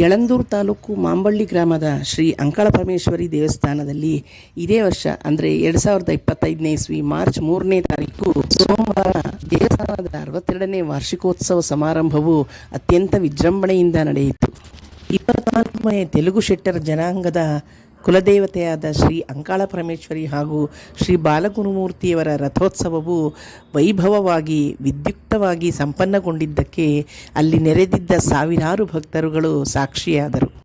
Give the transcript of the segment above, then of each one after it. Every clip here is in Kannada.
ಯಳಂದೂರು ತಾಲೂಕು ಮಾಂಬಳ್ಳಿ ಗ್ರಾಮದ ಶ್ರೀ ಅಂಕಳ ಪರಮೇಶ್ವರಿ ದೇವಸ್ಥಾನದಲ್ಲಿ ಇದೇ ವರ್ಷ, ಅಂದರೆ ಎರಡು ಸಾವಿರದ ಇಪ್ಪತ್ತೈದನೇ ಇಸ್ವಿ ಮಾರ್ಚ್ ಮೂರನೇ ತಾರೀಕು, ಸೋಮವಾರ ದೇವಸ್ಥಾನದ ಅರವತ್ತೆರಡನೇ ವಾರ್ಷಿಕೋತ್ಸವ ಸಮಾರಂಭವು ಅತ್ಯಂತ ವಿಜೃಂಭಣೆಯಿಂದ ನಡೆಯಿತು. ಇಪ್ಪತ್ನಾಲ್ಕನೇ ತೆಲುಗು ಶೆಟ್ಟರ ಜನಾಂಗದ ಕುಲದೇವತೆಯಾದ ಶ್ರೀ ಅಂಕಾಳ ಪರಮೇಶ್ವರಿ ಹಾಗೂ ಶ್ರೀ ಬಾಲಗುರುಮೂರ್ತಿಯವರ ರಥೋತ್ಸವವು ವೈಭವವಾಗಿ, ವಿದ್ಯುಕ್ತವಾಗಿ ಸಂಪನ್ನಗೊಂಡಿದ್ದಕ್ಕೆ ಅಲ್ಲಿ ನೆರೆದಿದ್ದ ಸಾವಿರಾರು ಭಕ್ತರುಗಳು ಸಾಕ್ಷಿಯಾದರು.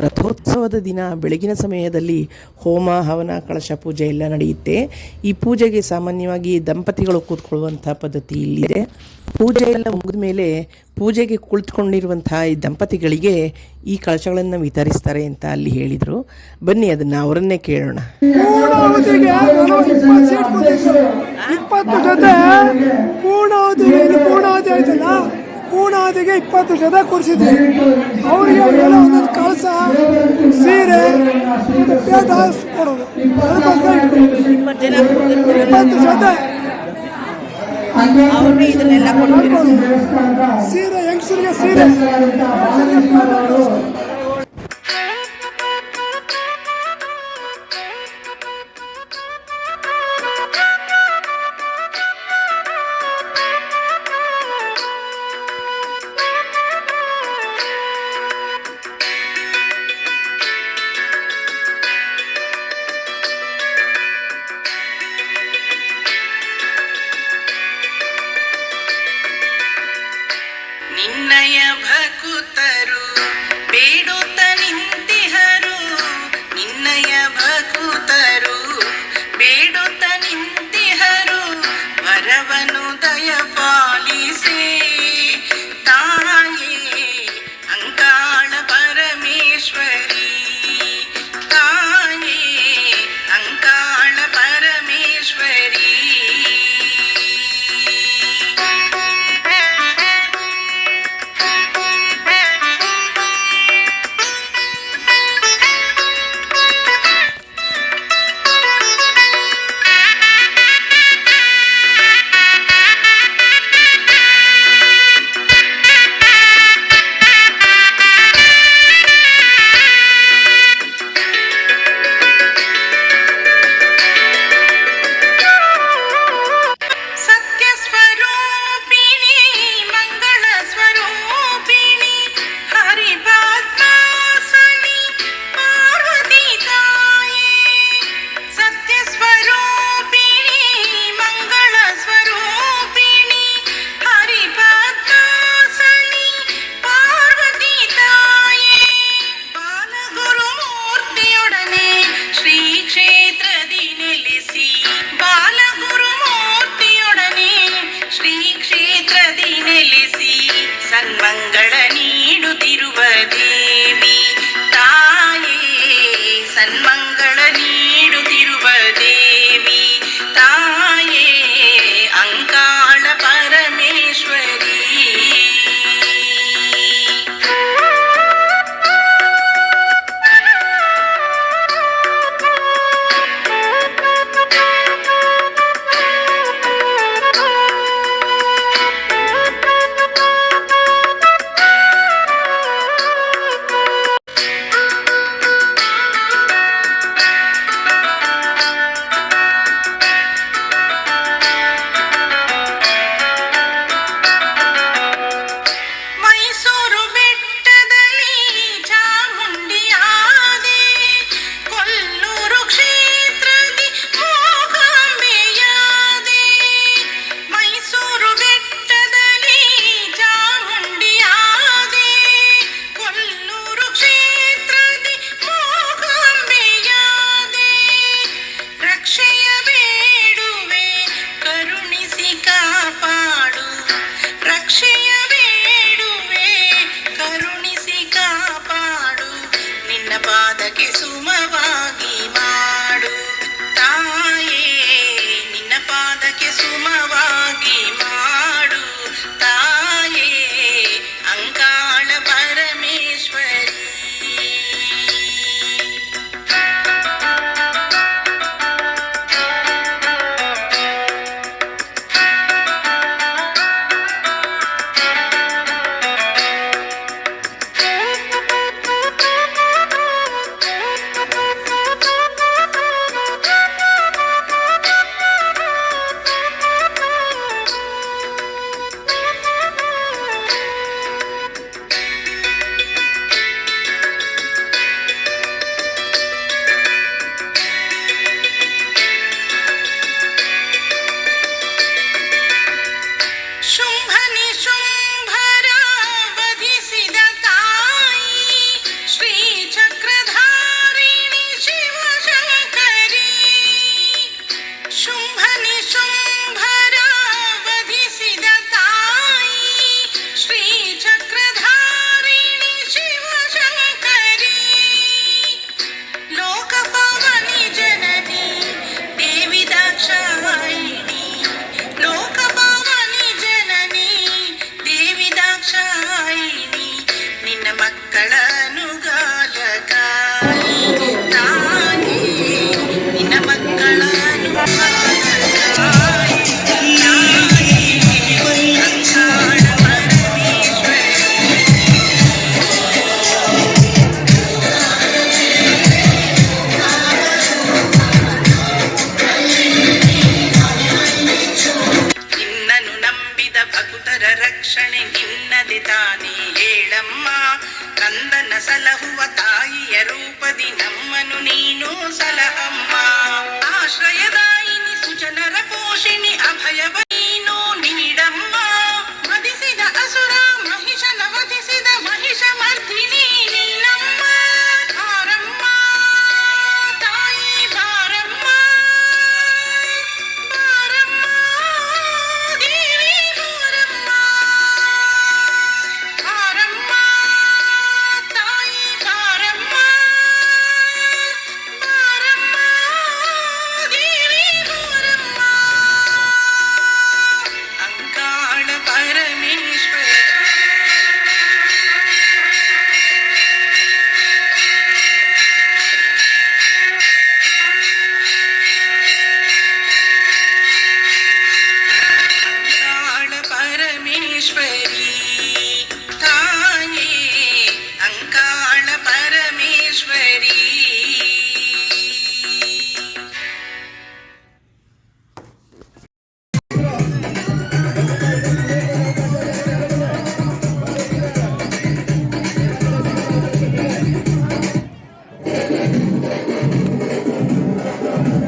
ರಥೋತ್ಸವದ ದಿನ ಬೆಳಗಿನ ಸಮಯದಲ್ಲಿ ಹೋಮ, ಹವನ, ಕಳಶ ಪೂಜೆ ಎಲ್ಲ ನಡೆಯುತ್ತೆ. ಈ ಪೂಜೆಗೆ ಸಾಮಾನ್ಯವಾಗಿ ದಂಪತಿಗಳು ಕೂತ್ಕೊಳ್ಳುವಂಥ ಪದ್ಧತಿ ಇಲ್ಲಿದೆ. ಪೂಜೆ ಎಲ್ಲ ಮುಗಿದ ಮೇಲೆ ಪೂಜೆಗೆ ಕುಳಿತುಕೊಂಡಿರುವಂತಹ ಈ ದಂಪತಿಗಳಿಗೆ ಈ ಕಳಶಗಳನ್ನು ವಿತರಿಸ್ತಾರೆ ಅಂತ ಅಲ್ಲಿ ಹೇಳಿದರು. ಬನ್ನಿ, ಅದನ್ನ ಅವರನ್ನೇ ಕೇಳೋಣ. ಇಪ್ಪತ್ತು ಜೊತೆ ಪೂರ್ಣಾವಧಿಗೆ ಇಪ್ಪತ್ತು ಜೊತೆ ಕೂರಿಸಿದ್ವಿ. ಅವರಿಗೆ ಏನೋ ಒಂದೊಂದು ಕಳಸ ಸೀರೆ ಮತ್ತೆ ಪೇಟ ಕೊಡೋದು. ಅದಕ್ಕೋಸ್ಕರ ಇಟ್ಕೊಂಡಿದ್ವಿ. ಇಪ್ಪತ್ತು ಜೊತೆ ಸೀರೆ ಹೆಂಗಸರಿಗೆ ಸೀರೆ. ನಿನ್ನಯ ಭಕುತರು ಬೇಡುತ್ತ ನೆಲೆಸಿ ಸನ್ಮಂಗಳ It's I ever